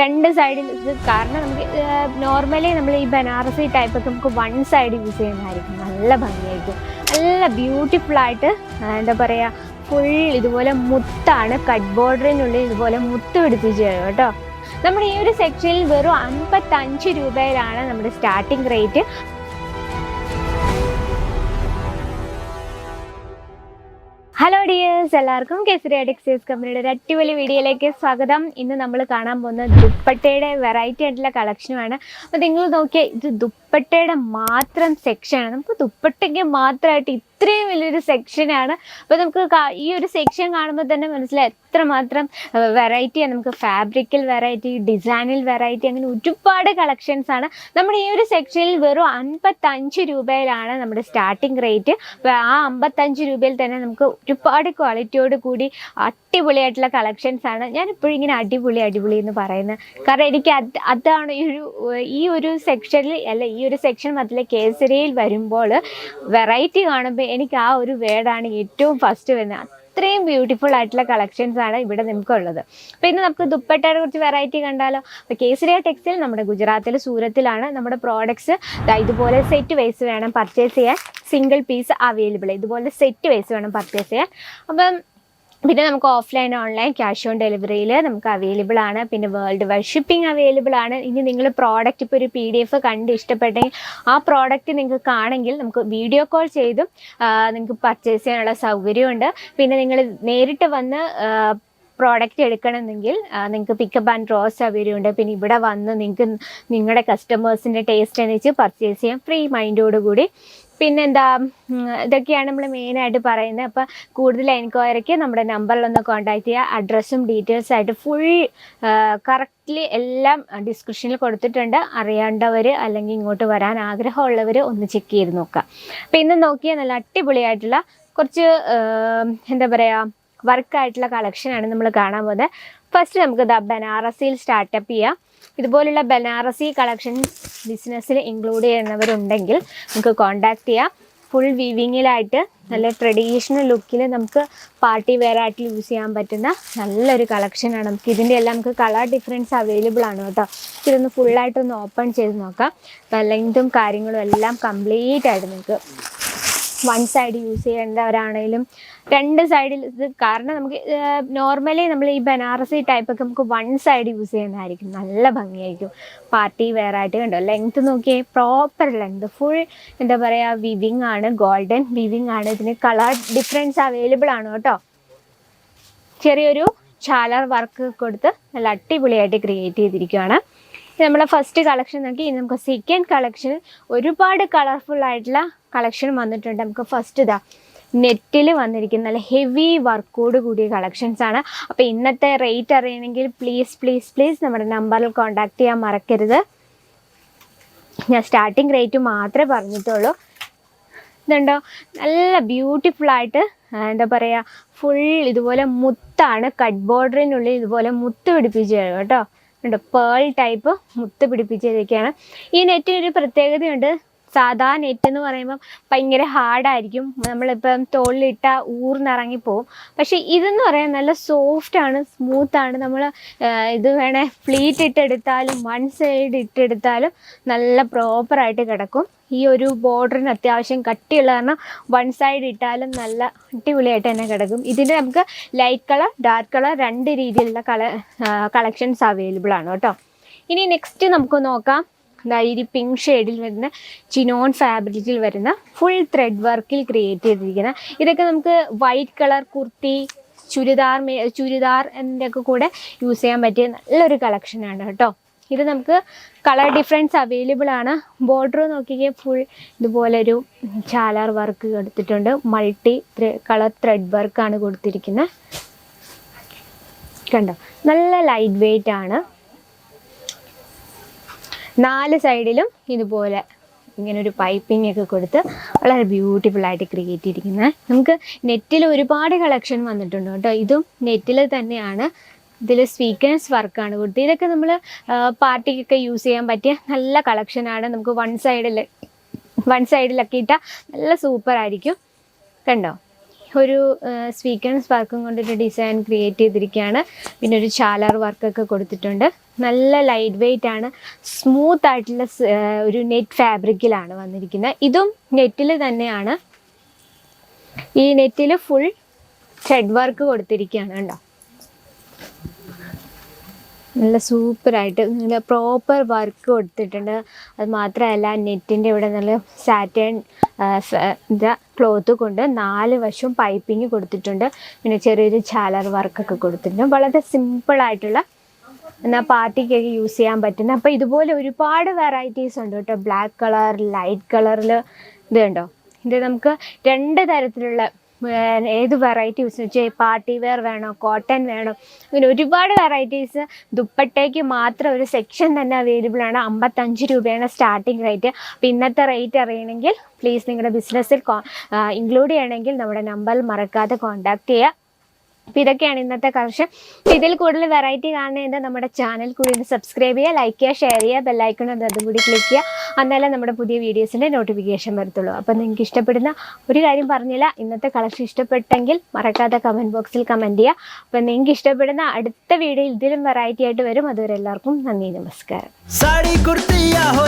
രണ്ട് സൈഡിൽ ഇത് കാരണം നമുക്ക് നോർമലി നമ്മൾ ഈ ബനാറസി ടൈപ്പ് ഒക്കെ നമുക്ക് വൺ സൈഡ് യൂസ് ചെയ്യുന്നതായിരിക്കും. നല്ല ഭംഗിയായിരിക്കും. നല്ല ബ്യൂട്ടിഫുൾ ആയിട്ട് എന്താ പറയുക ഫുൾ ഇതുപോലെ മുത്താണ് കട്ട് ബോർഡറിനുള്ളിൽ ഇതുപോലെ മുത്ത് പിടിപ്പിച്ച് തരും കേട്ടോ. നമ്മുടെ ഈ ഒരു സെക്ഷനിൽ വെറും അൻപത്തഞ്ച് രൂപയിലാണ് നമ്മുടെ സ്റ്റാർട്ടിംഗ് റേറ്റ് ഹലോ ഡിയേഴ്സ് എല്ലാവർക്കും കേസരി അഡിക്സേഴ്സ് കമ്പനിയുടെ ഒരു അടിപൊളി വീഡിയോയിലേക്ക് സ്വാഗതം. ഇന്ന് നമ്മൾ കാണാൻ പോകുന്ന ദുപ്പട്ടയുടെ വെറൈറ്റി ആയിട്ടുള്ള കളക്ഷനുമാണ് അപ്പോൾ നിങ്ങൾ നോക്കിയാൽ ഇത് ദുപ്പട്ടയുടെ മാത്രം സെക്ഷനാണ് നമുക്ക് ദുപ്പട്ടയ്ക്ക് മാത്രമായിട്ട് ഇത്രയും വലിയൊരു സെക്ഷനാണ് അപ്പോൾ നമുക്ക് ഈ ഒരു സെക്ഷൻ കാണുമ്പോൾ തന്നെ മനസ്സിലായി എത്രമാത്രം വെറൈറ്റിയാണ് നമുക്ക് ഫാബ്രിക്കൽ വെറൈറ്റി ഡിസൈനിൽ വെറൈറ്റി അങ്ങനെ ഒരുപാട് കളക്ഷൻസ് ആണ്. നമ്മുടെ ഈ ഒരു സെക്ഷനിൽ വെറും അൻപത്തഞ്ച് രൂപയിലാണ് നമ്മുടെ സ്റ്റാർട്ടിംഗ് റേറ്റ് അപ്പോൾ ആ അമ്പത്തഞ്ച് രൂപയിൽ തന്നെ നമുക്ക് ഒരുപാട് ക്വാളിറ്റിയോട് കൂടി അടിപൊളിയായിട്ടുള്ള കളക്ഷൻസ് ആണ്. ഞാനിപ്പോഴും ഇങ്ങനെ അടിപൊളി അടിപൊളി എന്ന് പറയുന്നത്. കാരണം എനിക്ക് അത് അതാണ് ഈ ഒരു ഈ ഒരു സെക്ഷനിൽ അല്ല ഈ ഒരു സെക്ഷൻ മതിലെ കേസരിയിൽ വരുമ്പോൾ വെറൈറ്റി കാണുമ്പോൾ എനിക്ക് ആ ഒരു വേർഡാണ് ഏറ്റവും ഫസ്റ്റ് വരുന്നത്. അത്രയും ബ്യൂട്ടിഫുൾ ആയിട്ടുള്ള കളക്ഷൻസ് ആണ് ഇവിടെ നമുക്കുള്ളത്. അപ്പോൾ ഇന്ന് നമുക്ക് ദുപ്പട്ടയുടെ കുറച്ച് വെറൈറ്റി കണ്ടാലോ? അപ്പോൾ കേസരിയ ടെക്സ്റ്റൈൽ നമ്മുടെ ഗുജറാത്തിൽ സൂരത്തിലാണ്. നമ്മുടെ പ്രോഡക്ട്സ് ഇതുപോലെ സെറ്റ് വൈസ് വേണം പർച്ചേസ് ചെയ്യാൻ. സിംഗിൾ പീസ് അവൈലബിൾ ഇതുപോലെ സെറ്റ് വൈസ് വേണം പർച്ചേസ് ചെയ്യാൻ. അപ്പം പിന്നെ നമുക്ക് ഓഫ്ലൈൻ ഓൺലൈൻ ക്യാഷ് ഓൺ ഡെലിവറിയിൽ നമുക്ക് അവൈലബിൾ ആണ്. പിന്നെ വേൾഡ് വൈഡ് ഷിപ്പിംഗ് അവൈലബിൾ ആണ്. ഇനി നിങ്ങൾ പ്രോഡക്റ്റ് ഇപ്പോൾ ഒരു പി ഡി എഫ് കണ്ട് ഇഷ്ടപ്പെട്ടെങ്കിൽ ആ പ്രോഡക്റ്റ് നിങ്ങൾക്ക് കാണെങ്കിൽ നമുക്ക് വീഡിയോ കോൾ ചെയ്തും നിങ്ങൾക്ക് പർച്ചേസ് ചെയ്യാനുള്ള സൗകര്യമുണ്ട് പിന്നെ നിങ്ങൾ നേരിട്ട് വന്ന് പ്രോഡക്റ്റ് എടുക്കണമെങ്കിൽ നിങ്ങൾക്ക് പിക്കപ്പ് ആൻഡ് ഡ്രോസ് സൗകര്യമുണ്ട് പിന്നെ ഇവിടെ വന്ന് നിങ്ങൾക്ക് നിങ്ങളുടെ കസ്റ്റമേഴ്സിന്റെ ടേസ്റ്റ് അനുസരിച്ച് പർച്ചേസ് ചെയ്യാം. ഫ്രീ മൈൻഡോട് കൂടി. പിന്നെന്താ ഇതൊക്കെയാണ് നമ്മൾ മെയിനായിട്ട് പറയുന്നത്. അപ്പോൾ കൂടുതൽ എൻക്വയറിക്ക് നമ്മുടെ നമ്പറിലൊന്ന് കോൺടാക്ട് ചെയ്യുക. അഡ്രസ്സും ഡീറ്റെയിൽസ് ആയിട്ട് ഫുൾ കറക്റ്റ്ലി എല്ലാം ഡിസ്ക്രിപ്ഷനിൽ കൊടുത്തിട്ടുണ്ട്. അറിയേണ്ടവർ അല്ലെങ്കിൽ ഇങ്ങോട്ട് വരാൻ ആഗ്രഹമുള്ളവർ ഒന്ന് ചെക്ക് ചെയ്ത് നോക്കുക. അപ്പോൾ ഇന്ന് നോക്കിയാൽ നല്ല അടിപൊളിയായിട്ടുള്ള കുറച്ച് എന്താ പറയുക വർക്കായിട്ടുള്ള കളക്ഷനാണ് നമ്മൾ കാണാൻ പോകുന്നത്. ഫസ്റ്റ് നമുക്ക് ദ ബനാറസിയിൽ സ്റ്റാർട്ടപ്പ് ചെയ്യാം. ഇതുപോലുള്ള ബനാറസി കളക്ഷൻ ബിസിനസ്സിൽ ഇൻക്ലൂഡ് ചെയ്യുന്നവരുണ്ടെങ്കിൽ നമുക്ക് കോൺടാക്ട് ചെയ്യാം. ഫുൾ വീവിങ്ങിലായിട്ട് നല്ല ട്രഡീഷണൽ ലുക്കിൽ നമുക്ക് പാർട്ടി വെയർ ആയിട്ട് യൂസ് ചെയ്യാൻ പറ്റുന്ന നല്ലൊരു കളക്ഷനാണ് നമുക്ക് ഇതിന്റെ എല്ലാം നമുക്ക് കളർ ഡിഫറൻസ് അവൈലബിൾ ആണ് കേട്ടോ. ഇതൊന്ന് ഫുള്ളായിട്ടൊന്ന് ഓപ്പൺ ചെയ്ത് നോക്കാം. ലെങ്തും കാര്യങ്ങളും എല്ലാം കംപ്ലീറ്റ് ആയിട്ട് നിങ്ങൾക്ക് വൺ സൈഡ് യൂസ് ചെയ്യേണ്ടവരാണേലും രണ്ട് സൈഡിൽ ഇത് കാരണം നമുക്ക് നോർമലി നമ്മൾ ഈ ബനാറസി ടൈപ്പൊക്കെ നമുക്ക് വൺ സൈഡ് യൂസ് ചെയ്യുന്നതായിരിക്കും. നല്ല ഭംഗിയായിരിക്കും. പാർട്ടി വെയർ ആയിട്ട് കണ്ടോ? ലെങ്ത് നോക്കിയേ പ്രോപ്പർ ലെങ്ത് ഫുൾ എന്താ പറയുക വിവിങ് ആണ് ഗോൾഡൻ വിവിങ് ആണ്. ഇതിന് കളർ ഡിഫറൻസ് അവൈലബിൾ ആണ് കേട്ടോ. ചെറിയൊരു ചാലർ വർക്ക് കൊടുത്ത് നല്ല അടിപൊളിയായിട്ട് ക്രിയേറ്റ് ചെയ്തിരിക്കുകയാണ് നമ്മളെ ഫസ്റ്റ് കളക്ഷൻ നോക്കി നമുക്ക് സെക്കൻഡ് കളക്ഷൻ ഒരുപാട് കളർഫുൾ ആയിട്ടുള്ള കളക്ഷൻ വന്നിട്ടുണ്ട്. നമുക്ക് ഫസ്റ്റ് ഇതാ നെറ്റിൽ വന്നിരിക്കുന്ന നല്ല ഹെവി വർക്കോട് കൂടിയ കളക്ഷൻസ് ആണ്. അപ്പോൾ ഇന്നത്തെ റേറ്റ് അറിയണമെങ്കിൽ പ്ലീസ് പ്ലീസ് പ്ലീസ് നമ്മുടെ നമ്പറിൽ കോൺടാക്ട് ചെയ്യാൻ മറക്കരുത്. ഞാൻ സ്റ്റാർട്ടിങ് റേറ്റ് മാത്രമേ പറഞ്ഞിട്ടുള്ളൂ. ഇതുണ്ടോ? നല്ല ബ്യൂട്ടിഫുൾ ആയിട്ട് എന്താ പറയുക ഫുൾ ഇതുപോലെ മുത്താണ് കട്ട് ബോർഡറിനുള്ളിൽ ഇതുപോലെ മുത്ത് പിടിപ്പിച്ച് കേട്ടോ. ഉണ്ട് പേൾ ടൈപ്പ് മുത്ത് പിടിപ്പിച്ചിരിക്കുകയാണ് ഈ നെറ്റിനൊരു പ്രത്യേകതയുണ്ട്. സാധാ നെറ്റ് എന്ന് പറയുമ്പോൾ ഭയങ്കര ഹാർഡായിരിക്കും നമ്മളിപ്പം തോളിലിട്ട ഊർന്നിറങ്ങി പോവും പക്ഷേ ഇതെന്ന് പറയാൻ നല്ല സോഫ്റ്റ് ആണ് സ്മൂത്ത് ആണ്. നമ്മൾ ഇത് വേണേ ഫ്ലീറ്റ് ഇട്ടെടുത്താലും വൺ സൈഡ് ഇട്ടെടുത്താലും നല്ല പ്രോപ്പറായിട്ട് കിടക്കും. ഈ ഒരു ബോർഡറിന് അത്യാവശ്യം കട്ടിയുള്ള കാരണം വൺ സൈഡ് ഇട്ടാലും നല്ല അടിപൊളിയായിട്ട് തന്നെ കിടക്കും. ഇതിന്റെ നമുക്ക് ലൈറ്റ് കളർ ഡാർക്ക് കളർ രണ്ട് രീതിയിലുള്ള കളർ കളക്ഷൻസ് അവൈലബിൾ ആണ് കേട്ടോ. ഇനി നെക്സ്റ്റ് നമുക്ക് നോക്കാം. ഈ പിങ്ക് ഷെയ്ഡിൽ വരുന്ന ചിനോൺ ഫാബ്രിക്കിൽ വരുന്ന ഫുൾ ത്രെഡ് വർക്കിൽ ക്രിയേറ്റ് ചെയ്തിരിക്കുന്ന ഇതൊക്കെ നമുക്ക് വൈറ്റ് കളർ കുർത്തി ചുരിദാർ ചുരിദാർ എന്നിന്റെ ഒക്കെ കൂടെ യൂസ് ചെയ്യാൻ പറ്റിയ നല്ലൊരു കളക്ഷനാണ് കേട്ടോ. ഇത് നമുക്ക് കളർ ഡിഫറൻസ് അവൈലബിൾ ആണ്. ബോർഡർ നോക്കിയാൽ ഫുൾ ഇതുപോലൊരു ചാലാർ വർക്ക് കൊടുത്തിട്ടുണ്ട് മൾട്ടി കളർ ത്രെഡ് വർക്കാണ് കൊടുത്തിരിക്കുന്നത് കണ്ടോ? നല്ല ലൈറ്റ് വെയിറ്റ് ആണ്. നാല് സൈഡിലും ഇതുപോലെ ഇങ്ങനെ ഒരു പൈപ്പിംഗ് ഒക്കെ കൊടുത്ത് വളരെ ബ്യൂട്ടിഫുൾ ആയിട്ട് ക്രിയേറ്റ് ചെയ്തിരിക്കുന്നത് നമുക്ക് നെറ്റിൽ ഒരുപാട് കളക്ഷൻ വന്നിട്ടുണ്ട് കേട്ടോ. ഇതും നെറ്റിൽ തന്നെയാണ്. ഇതിൽ സ്വീക്കൻസ് വർക്കാണ് കൊടുത്തത്. ഇതൊക്കെ നമ്മൾ പാർട്ടിക്കൊക്കെ യൂസ് ചെയ്യാൻ പറ്റിയ നല്ല കളക്ഷനാണ് നമുക്ക് വൺ സൈഡിൽ വൺ സൈഡിലൊക്കെ ഇട്ടാൽ നല്ല സൂപ്പർ ആയിരിക്കും. കണ്ടോ? ഒരു സ്വീക്വൻസ് സ്പാർക്കും കൊണ്ടൊരു ഡിസൈൻ ക്രിയേറ്റ് ചെയ്തിരിക്കുകയാണ്. പിന്നെ ഒരു ചാലാർ വർക്കൊക്കെ കൊടുത്തിട്ടുണ്ട്. നല്ല ലൈറ്റ് വെയിറ്റ് ആണ്. സ്മൂത്ത് ആയിട്ടുള്ള ഒരു നെറ്റ് ഫാബ്രിക്കിലാണ് വന്നിരിക്കുന്നത്. ഇതും നെറ്റിൽ തന്നെയാണ്. ഈ നെറ്റിൽ ഫുൾ ഷെഡ് വർക്ക് കൊടുത്തിരിക്കുകയാണ് കണ്ടോ? നല്ല സൂപ്പറായിട്ട് നല്ല പ്രോപ്പർ വർക്ക് കൊടുത്തിട്ടുണ്ട്. അത് മാത്രമല്ല നെറ്റിന്റെ ഇവിടെ നല്ല സാറ്റേൺ ഇതാ ക്ലോത്ത് കൊണ്ട് നാല് വശവും പൈപ്പിങ് കൊടുത്തിട്ടുണ്ട്. പിന്നെ ചെറിയൊരു ചാലർ വർക്കൊക്കെ കൊടുത്തിട്ടുണ്ട്. വളരെ സിമ്പിളായിട്ടുള്ള എന്നാൽ പാർട്ടിക്കൊക്കെ യൂസ് ചെയ്യാൻ പറ്റുന്ന. അപ്പോൾ ഇതുപോലെ ഒരുപാട് വെറൈറ്റീസ് ഉണ്ട് കേട്ടോ. ബ്ലാക്ക് കളർ ലൈറ്റ് കളറിൽ ഇത് കണ്ടോ? ഇത് നമുക്ക് രണ്ട് തരത്തിലുള്ള ഏത് വെറൈറ്റീസ് യൂസ് വെച്ചാൽ പാർട്ടി വെയർ വേണോ കോട്ടൺ വേണോ? അങ്ങനെ ഒരുപാട് വെറൈറ്റീസ് ദുപ്പട്ടയ്ക്ക് മാത്രം ഒരു സെക്ഷൻ തന്നെ അവൈലബിൾ ആണ്. അമ്പത്തഞ്ച് രൂപയാണ് സ്റ്റാർട്ടിംഗ് റേറ്റ് അപ്പോൾ ഇന്നത്തെ റേറ്റ് അറിയണമെങ്കിൽ പ്ലീസ് നിങ്ങളുടെ ബിസിനസ്സിൽ ഇൻക്ലൂഡ് ചെയ്യണമെങ്കിൽ നമ്മുടെ നമ്പർ മറക്കാതെ കോൺടാക്ട് ചെയ്യുക. അപ്പോൾ ഇതൊക്കെയാണ് ഇന്നത്തെ കളക്ഷൻ. ഇതിൽ കൂടുതൽ വെറൈറ്റി കാണുന്നതിന്റെ നമ്മുടെ ചാനൽ കൂടി സബ്സ്ക്രൈബ് ചെയ്യുക ലൈക്ക് ചെയ്യുക ഷെയർ ചെയ്യുക ബെല്ലൈക്കൺ അത് അതും കൂടി ക്ലിക്ക് ചെയ്യുക. എന്നാലേ നമ്മുടെ പുതിയ വീഡിയോസിന്റെ നോട്ടിഫിക്കേഷൻ വരത്തുള്ളൂ. അപ്പോൾ നിങ്ങൾക്ക് ഇഷ്ടപ്പെടുന്ന ഒരു കാര്യം പറഞ്ഞില്ല. ഇന്നത്തെ കളക്ഷൻ ഇഷ്ടപ്പെട്ടെങ്കിൽ മറക്കാതെ കമന്റ് ബോക്സിൽ കമന്റ് ചെയ്യുക. അപ്പോൾ നിങ്ങൾക്ക് ഇഷ്ടപ്പെടുന്ന അടുത്ത വീഡിയോ ഇതിലും വെറൈറ്റി ആയിട്ട് വരും. അതുവരെ എല്ലാവർക്കും നന്ദി നമസ്കാരം. സാരി കുർത്തിയാ ഹോ